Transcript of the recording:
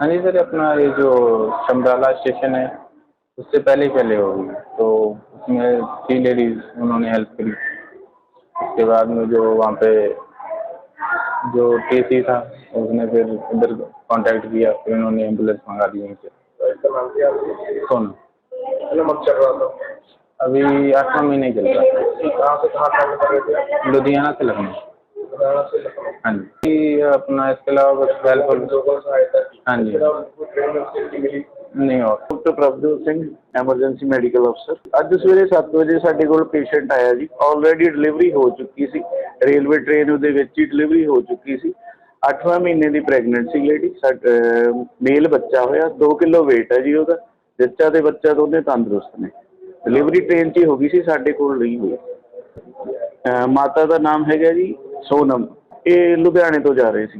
हाँ जी सर अपना ये जो शमराला स्टेशन है उससे पहले ही पहले होगी। तो उसमें थ्री लेडीज़ उन्होंने हेल्प करी। उसके बाद में जो वहाँ पे जो टी था उसने फिर उधर कांटेक्ट किया फिर उन्होंने एंबुलेंस मंगा दी वहीं से। है सोना अभी आठवां महीने चल रहा है। लुधियाना से लखनऊ। हाँ जी ये अपना इसके अलावा बस हेल्प लोगों से सहायता की हाँ जी। इसके अलावा उनको ट्रेन में फैसिलिटी मिली नहीं और doctor Prabhjot Singh emergency medical ਅਫਸਰ ਅੱਜ ਸਵੇਰੇ 7 ਵਜੇ ਸਾਡੇ ਕੋਲ ਪੇਸ਼ੈਂਟ ਆਇਆ ਜੀ ਆਲਰੇਡੀ ਡਿਲੀਵਰੀ ਹੋ ਚੁੱਕੀ ਸੀ ਰੇਲਵੇ ਟ੍ਰੇਨ ਉਹਦੇ ਵਿੱਚ ਹੀ ਡਿਲੀਵਰੀ ਹੋ ਚੁੱਕੀ ਸੀ 8ਵਾਂ ਮਹੀਨੇ ਦੀ ਪ੍ਰੈਗਨੈਂਟ ਸੀ ਲੇਡੀ ਮੇਲ ਬੱਚਾ ਹੋਇਆ 2 ਕਿਲੋ weight ਹੈ ਜੀ ਉਹਦਾ ਜੱਚਾ ਤੇ ਬੱਚਾ ਦੋਨੇ ਤੰਦਰੁਸਤ ਨੇ ਡਿਲੀਵਰੀ ਟ੍ਰੇਨ 'ਚ ਹੀ ਹੋ ਗਈ ਸੀ ਸਾਡੇ ਕੋਲ ਨਹੀਂ ਹੋਈ ਅਹ ਮਾਤਾ ਦਾ ਨਾਮ ਹੈਗਾ ਜੀ ਸੋਨਮ ਇਹ ਲੁਧਿਆਣੇ ਤੋਂ ਜਾ ਰਹੇ ਸੀ।